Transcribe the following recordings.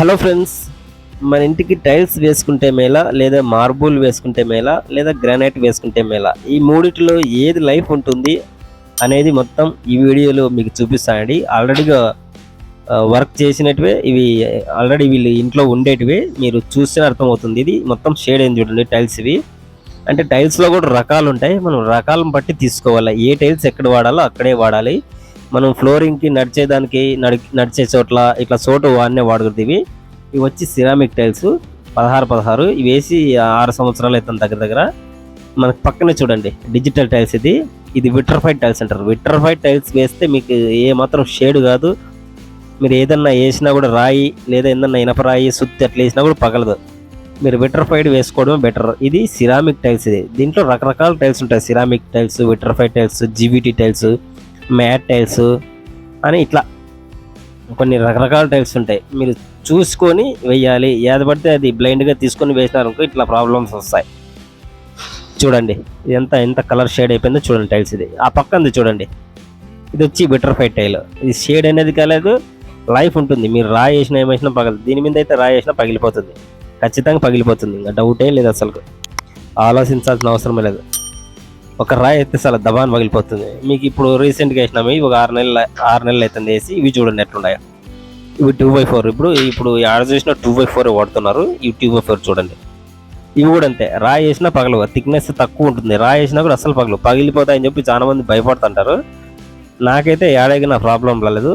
Hello friends మన ఇంటికి tiles వేసుకుంటే మేలా లేదా మార్బుల్ వేసుకుంటే మేలా లేదా గ్రానైట్ వేసుకుంటే మేళ. ఈ మూడిటిలో ఏది లైఫ్ ఉంటుంది అనేది మొత్తం ఈ వీడియోలో మీకు చూపిస్తానండి. ఆల్రెడీగా వర్క్ చేసినట్టువే ఇవి ఆల్రెడీ వీళ్ళు ఇంట్లో ఉండేటివే మీరు చూస్తే అర్థమవుతుంది. ఇది మొత్తం షేడ్ అయింది చూడండి టైల్స్ ఇవి. అంటే టైల్స్లో కూడా రకాలు ఉంటాయి. మనం రకాలను బట్టి తీసుకోవాలి. ఏ టైల్స్ ఎక్కడ వాడాలో అక్కడే వాడాలి. మనం ఫ్లోరింగ్కి నడిచేదానికి నడి నడిచే చోట్ల ఇట్లా చోటు వాడినే వాడకూడదు ఇవి. ఇవి వచ్చి సిరామిక్ టైల్స్ పదహారు పదహారు. ఇవి వేసి ఆరు సంవత్సరాలు అవుతుంది దగ్గర దగ్గర. మనకు పక్కనే చూడండి డిజిటల్ టైల్స్ ఇది. ఇది విట్రఫైడ్ టైల్స్ అంటారు. విట్రఫైడ్ టైల్స్ వేస్తే మీకు ఏమాత్రం షేడ్ కాదు. మీరు ఏదన్నా వేసినా కూడా రాయి లేదా ఏదన్నా ఇనప రాయి సుత్తి అట్లా వేసినా కూడా పగలదు. మీరు విట్రఫైడ్ వేసుకోవడమే బెటర్ ఇది సిరామిక్ టైల్స్ ఇది. దీంట్లో రకరకాల టైల్స్ ఉంటాయి. Ceramic tiles vitrified tiles GBT tiles matt tiles అని ఇట్లా కొన్ని రకరకాల టైల్స్ ఉంటాయి. మీరు చూసుకొని వేయాలి. ఏది పడితే అది బ్లైండ్గా తీసుకొని వేసినారనుకో ఇట్లా ప్రాబ్లమ్స్ వస్తాయి. చూడండి ఇది ఎంత ఎంత కలర్ షేడ్ అయిపోయిందో చూడండి టైల్స్ ఇది. ఆ పక్కంది చూడండి. ఇది వచ్చి బిటర్ఫైడ్ టైల్ ఇది షేడ్ అనేది కాలేదు లైఫ్ ఉంటుంది. మీరు రాయి వేసినా ఏం పగలదు దీని మీద అయితే రాయి వేసినా పగిలిపోతుంది. ఖచ్చితంగా పగిలిపోతుంది. ఇంకా డౌటే లేదు అసలు ఆలోచించాల్సిన అవసరం లేదు. ఒక రాయి అయితే చాలా దబాన్ పగిలిపోతుంది. మీకు ఇప్పుడు రీసెంట్గా వేసినాము ఒక ఆరు నెలల ఆరు నెలలు అవుతుంది వేసి ఇవి చూడండి ఎట్లున్నాయి. ఇవి టూ బై ఫోర్ ఇప్పుడు ఇప్పుడు ఆడ చేసిన టూ బై ఫోర్ వాడుతున్నారు ఇవి టూ బై ఫోర్ చూడండి. ఇవి కూడా అంతే రాయి వేసినా పగలవు థిక్నెస్ తక్కువ ఉంటుంది. రాయి వేసినా కూడా అసలు పగలు పగిలిపోతాయని చెప్పి చాలా మంది భయపడుతుంటారు. నాకైతే ఏడాకి నా ప్రాబ్లం రాలేదు.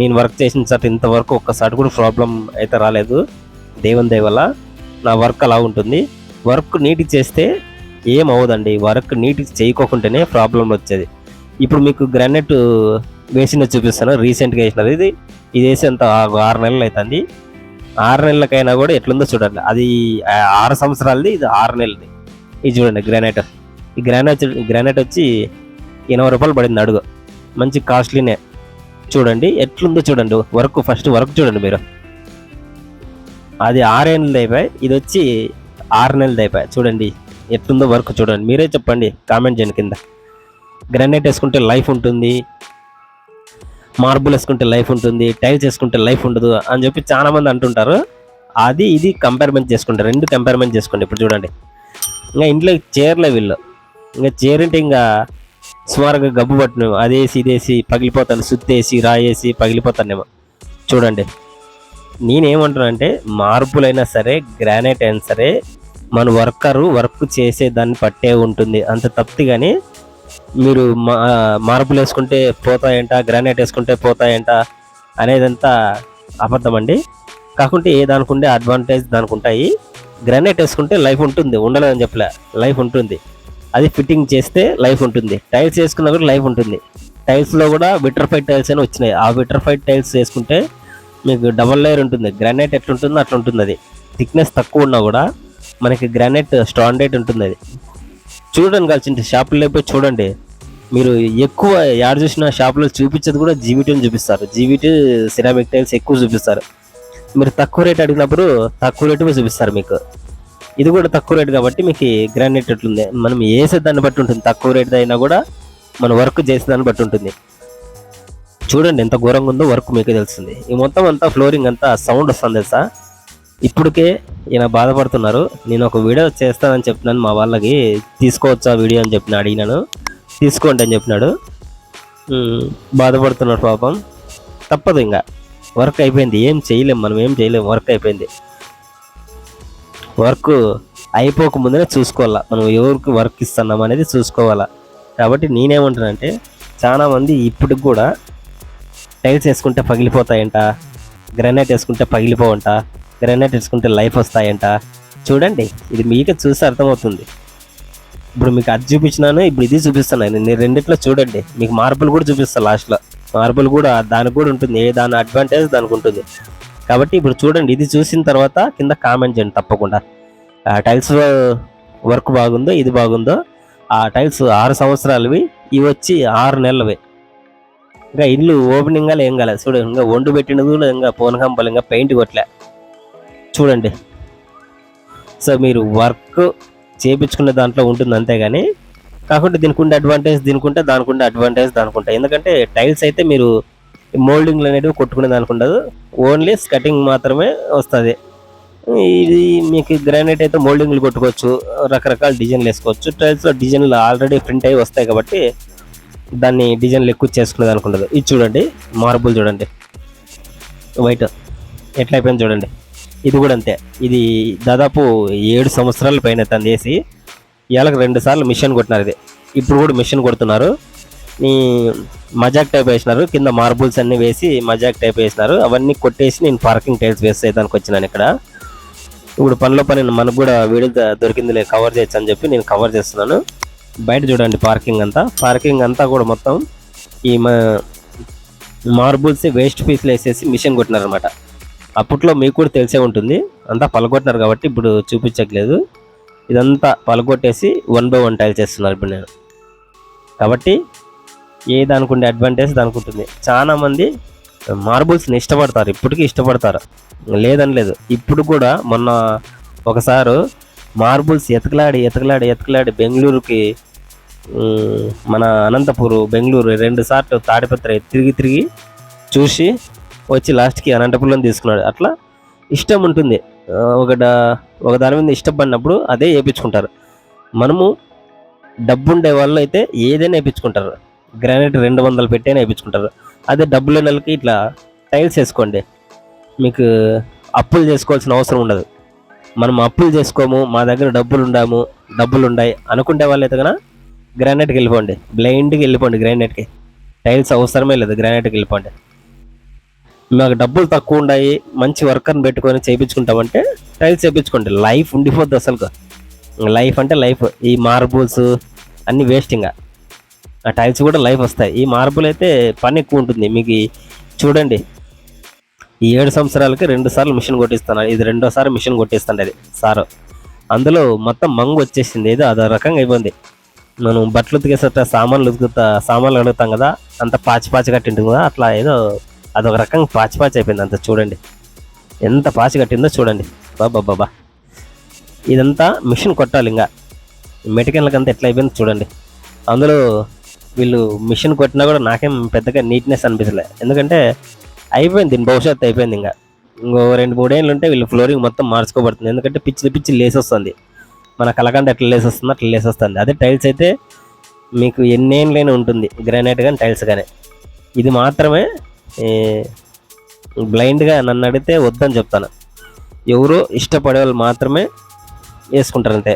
నేను వర్క్ చేసిన సార్ ఇంతవరకు ఒక్కసారి కూడా ప్రాబ్లం అయితే రాలేదు. దేవుని దయ వల్ల నా వర్క్ అలా ఉంటుంది. వర్క్ నీట్గా చేస్తే ఏం అవ్వదండి వర్క్ నీట్గా చేయకోకుండానే ప్రాబ్లం వచ్చేది. ఇప్పుడు మీకు గ్రానైట్ వేసిన చూపిస్తాను. రీసెంట్గా వేసినది ఇది. ఇది వేసి అంత ఆరు నెలలు అవుతుంది ఆరు నెలలకైనా కూడా ఎట్లుందో చూడండి. అది ఆరు సంవత్సరాలది ఇది ఆరు నెలది ఇది చూడండి గ్రానైట్ ఈ గ్రానైట్ గ్రానైట్ వచ్చి ఎనభై రూపాయలు పడింది అడుగు. మంచి కాస్ట్లీనే చూడండి ఎట్లుందో చూడండి. వర్క్ ఫస్ట్ వర్క్ చూడండి మీరు. అది ఆరేళ్ళది అయిపోయి ఇది వచ్చి ఆరు నెలలు అయిపోయి చూడండి. ఎట్లుందో వర్క్ చూడండి. మీరే చెప్పండి కామెంట్ చేయండి కింద. గ్రానైట్ వేసుకుంటే లైఫ్ ఉంటుంది. మార్బుల్ వేసుకుంటే లైఫ్ ఉంటుంది. టైల్స్ వేసుకుంటే లైఫ్ ఉండదు అని చెప్పి చాలామంది అంటుంటారు. అది ఇది కంపేర్మెంట్ చేసుకుంటారు రెండు కంపేర్మెంట్ చేసుకోండి. ఇప్పుడు చూడండి. ఇంకా ఇంట్లో చీరలే వీళ్ళు. ఇంకా చీరంటే ఇంకా సుమారుగా గబ్బు పట్టిన అదేసి ఇదేసి పగిలిపోతాను. సుత్తేసి రాయేసి పగిలిపోతానేమో. చూడండి. నేనేమంటానంటే మార్పులైనా సరే గ్రానైట్ అయినా సరే మన వర్కరు వర్క్ చేసే దాన్ని పట్టే ఉంటుంది. అంత తప్పితే కానీ మీరు మా మార్పులు వేసుకుంటే పోతాయంట గ్రానైట్ వేసుకుంటే పోతాయంట అనేదంతా అబద్ధం అండి కాకుంటే ఏ దానికి ఉండే అడ్వాంటేజ్ దానికి ఉంటాయి. గ్రానైట్ వేసుకుంటే లైఫ్ ఉంటుంది ఉండలేదని చెప్పలే. లైఫ్ ఉంటుంది. అది ఫిట్టింగ్ చేస్తే లైఫ్ ఉంటుంది. టైల్స్ వేసుకున్నా కూడా లైఫ్ ఉంటుంది. టైల్స్లో కూడా విట్రఫైడ్ టైల్స్ అని వచ్చినాయి. ఆ విట్రఫైడ్ టైల్స్ వేసుకుంటే మీకు డబల్ లేయర్ ఉంటుంది. గ్రానైట్ ఎట్లుంటుందో అట్లా ఉంటుంది అది. థిక్నెస్ తక్కువ ఉన్నా కూడా మనకి గ్రానైట్ స్టాండర్డ్ ఉంటుంది అది. చూడండి కలిసి షాపుల్లో పోయి చూడండి. మీరు ఎక్కువ యాడ్ చూసిన షాపులో చూపించేది కూడా జీవిటీని చూపిస్తారు. జీవిటీ సిరామిక్ టైల్స్ ఎక్కువ చూపిస్తారు. మీరు తక్కువ రేట్ అడిగినప్పుడు తక్కువ రేటు చూపిస్తారు మీకు. ఇది కూడా తక్కువ రేట్ కాబట్టి మీకు గ్రానైట్ ఉంటుంది. మనం వేసే దాన్ని బట్టి ఉంటుంది. తక్కువ రేట్ అయినా కూడా మన వర్క్ చేసే దాన్ని బట్టి ఉంటుంది. చూడండి ఎంత ఘోరంగా ఉందో వర్క్ మీకు తెలుస్తుంది. ఈ మొత్తం అంతా ఫ్లోరింగ్ అంతా సౌండ్ వస్తుంది తెలుసా? ఇప్పటికే ఈయన బాధపడుతున్నారు. నేను ఒక వీడియో చేస్తానని చెప్పినాను మా వాళ్ళకి. తీసుకోవచ్చా వీడియో అని చెప్పిన అడిగినాను. తీసుకోండి అని చెప్పినాడు. బాధపడుతున్నాడు పాపం. తప్పదు ఇంకా. వర్క్ అయిపోయింది. ఏం చేయలేం మనం ఏం చేయలేం. వర్క్ అయిపోయింది. వర్క్ అయిపోక ముందరే చూసుకోవాలా. మనం ఎవరికి వర్క్ ఇస్తున్నాం అనేది చూసుకోవాలా. కాబట్టి నేనేమంటానంటే చాలా మంది ఇప్పటికి కూడా టైల్స్ వేసుకుంటే పగిలిపోతాయంట. గ్రానైట్ వేసుకుంటే పగిలిపోవంట. గ్రానైట్ వేసుకుంటే లైఫ్ వస్తాయంట. చూడండి ఇది మీకు చూస్తే అర్థమవుతుంది. ఇప్పుడు మీకు అది చూపించినాను ఇప్పుడు ఇది చూపిస్తున్నాను నేను రెండిట్లో చూడండి మీకు మార్బుల్ కూడా చూపిస్తాను లాస్ట్లో. మార్పులు కూడా దానికి కూడా ఉంటుంది. దాని అడ్వాంటేజ్ దానికి ఉంటుంది. కాబట్టి ఇప్పుడు చూడండి ఇది చూసిన తర్వాత కింద కామెంట్ చేయండి తప్పకుండా. ఆ టైల్స్ వర్క్ బాగుందో ఇది బాగుందో ఆ టైల్స్ ఆరు సంవత్సరాలవి ఇవి వచ్చి ఆరు నెలలవి. ఇంకా ఇల్లు ఓపెనింగ్గా ఏం కాలేదు చూడు ఇంకా వండు పెట్టినది కూడా ఇంకా పూనకంపలు ఇంకా పెయింట్ కొట్టలే. చూడండి. సో మీరు వర్క్ చేపించుకునే దాంట్లో ఉంటుంది అంతేగాని కాకుండా దీనికి ఉండే అడ్వాంటేజ్ దీనికి ఉంటే దానికి ఉండే అడ్వాంటేజ్ దానికి ఉంటాయి ఎందుకంటే టైల్స్ అయితే మీరు మోల్డింగ్లు అనేటివి కొట్టుకునే దానికి ఉండదు. ఓన్లీ స్కటింగ్ మాత్రమే వస్తుంది. ఇది మీకు గ్రానైట్ అయితే మోల్డింగ్లు కొట్టుకోవచ్చు రకరకాల డిజైన్లు వేసుకోవచ్చు. టైల్స్లో డిజైన్లు ఆల్రెడీ ప్రింట్ అయ్యి వస్తాయి కాబట్టి దాన్ని డిజైన్లు ఎక్కువ చేసుకునే దానికి ఉండదు. ఇది చూడండి మార్బుల్ చూడండి. వైట్ ఎట్లా అయిపోయింది చూడండి. ఇది కూడా అంతే. ఇది దాదాపు ఏడు సంవత్సరాల పైన తందేసి ఇవాళకి రెండు సార్లు మిషన్ కొట్టినారు ఇది. ఇప్పుడు కూడా మిషన్ కొడుతున్నారు. ఈ మజాక్ టైప్ వేసినారు. కింద మార్బుల్స్ అన్నీ వేసి మజాక్ టైప్ వేసినారు. అవన్నీ కొట్టేసి నేను పార్కింగ్ టైల్స్ వేసేదానికి వచ్చినాను ఇక్కడ. ఇప్పుడు పనిలో పని మనకు కూడా వీడియో దొరికింది దొరికిందిలే కవర్ చేయొచ్చు అని చెప్పి నేను కవర్ చేస్తున్నాను. బయట చూడండి పార్కింగ్ అంతా. పార్కింగ్ అంతా కూడా మొత్తం ఈ మార్బుల్స్ వేస్ట్ పీస్లు వేసేసి మిషన్ కొట్టినారనమాట అప్పట్లో మీకు కూడా తెలిసే ఉంటుంది. అంతా పలగొట్టినారు కాబట్టి ఇప్పుడు చూపించట్లేదు. ఇదంతా పలగొట్టేసి వన్ బై వన్ టైల్ చేస్తున్నారు ఇప్పుడు నేను. కాబట్టి ఏ దానికి ఉండే అడ్వాంటేజ్ దానికి ఉంటుంది. చాలా మంది మార్బుల్స్ని ఇష్టపడతారు. ఇప్పటికీ ఇష్టపడతారు. లేదని లేదు. ఇప్పుడు కూడా మొన్న ఒకసారి మార్బుల్స్ ఎతకలాడి ఎతకలాడి ఎతకలాడి బెంగళూరుకి మన అనంతపూర్ బెంగళూరు రెండు సార్లు తాడిపత్రి తిరిగి తిరిగి చూసి వచ్చి లాస్ట్కి అనంతపురం తీసుకున్నాడు. అట్లా ఇష్టం ఉంటుంది. ఆ, ఒక ఒక దాని మీద ఇష్టపడినప్పుడు అదే వేయించుకుంటారు మనము డబ్బు ఉండే వాళ్ళు అయితే ఏదైనా వేయించుకుంటారు గ్రానైట్ రెండు వందలు పెట్టైనా వేయించుకుంటారు అదే డబ్బులు నెలకి ఇట్లా టైల్స్ వేసుకోండి. మీకు అప్పులు చేసుకోవాల్సిన అవసరం ఉండదు. మనం అప్పులు చేసుకోము మా దగ్గర డబ్బులు ఉండాము డబ్బులు ఉన్నాయి అనుకుంటే వాళ్ళైతే కనుక గ్రానైట్కి వెళ్ళిపోండి. బ్లైండ్కి వెళ్ళిపోండి గ్రానైట్కి. టైల్స్ అవసరమే లేదు గ్రానైట్కి వెళ్ళిపోండి. మాకు డబ్బులు తక్కువ ఉన్నాయి మంచి వర్కర్ని పెట్టుకొని చేయించుకుంటామంటే టైల్స్ చేయించుకోండి లైఫ్ ఉండిపోద్ది అసలు లైఫ్ అంటే లైఫ్ ఈ మార్బుల్స్ అన్నీ వేస్టింగ్ ఆ. టైల్స్ కూడా లైఫ్ వస్తాయి. ఈ మార్బుల్ అయితే పని ఎక్కువ ఉంటుంది. మీకు చూడండి. ఈ ఏడు సంవత్సరాలకి రెండు సార్లు మిషన్ కొట్టిస్తున్నారు. ఇది రెండోసారి మిషన్ కొట్టిస్తుంది అది సారు. అందులో మొత్తం మంగు వచ్చేసింది. ఏదో అదో రకంగా అయిపోయింది. మనం బట్టలు ఉతికేసేట సామాన్లు ఉతుకుతా సామాన్లు అడుగుతాం కదా అంత పాచి పాచి కట్టింటుంది కదా అట్లా ఏదో అదొక రకంగా పాచి పాచి అయిపోయింది అంత చూడండి. ఎంత పాచి కట్టిందో చూడండి. బాబా బాబా ఇదంతా మిషన్ కొట్టాలి ఇంకా. మెటీరియల్కి అంతా ఎట్లా అయిపోయింది చూడండి. అందులో వీళ్ళు మిషన్ కొట్టినా కూడా నాకేం పెద్దగా నీట్నెస్ అనిపించలే ఎందుకంటే అయిపోయింది దీని భవిష్యత్తు అయిపోయింది ఇంకా. ఇంకో రెండు మూడేళ్ళు ఉంటే వీళ్ళు ఫ్లోరింగ్ మొత్తం మార్చుకోబడుతుంది. ఎందుకంటే పిచ్చి పిచ్చి లేసొస్తుంది. మన కలకండ ఎట్లా లేసొస్తుందో అట్లా లేసొస్తుంది. అదే టైల్స్ అయితే మీకు ఎన్నేళ్ళైనా ఉంటుంది. గ్రానైట్ కానీ టైల్స్ కానీ ఇది మాత్రమే బ్లైండ్గా నన్ను అడిగితే వద్దని చెప్తాను. ఎవరో ఇష్టపడే వాళ్ళు మాత్రమే వేసుకుంటారు అంతే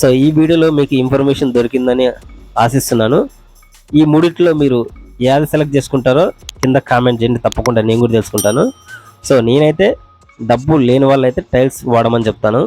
సో ఈ వీడియోలో మీకు ఇన్ఫర్మేషన్ దొరికిందని ఆశిస్తున్నాను. ఈ మూడిట్లో మీరు ఏది సెలెక్ట్ చేసుకుంటారో కింద కామెంట్ చేయండి తప్పకుండా నేను కూడా తెలుసుకుంటాను. సో నేనైతే డబ్బు లేని వాళ్ళైతే టైల్స్ వాడమని చెప్తాను.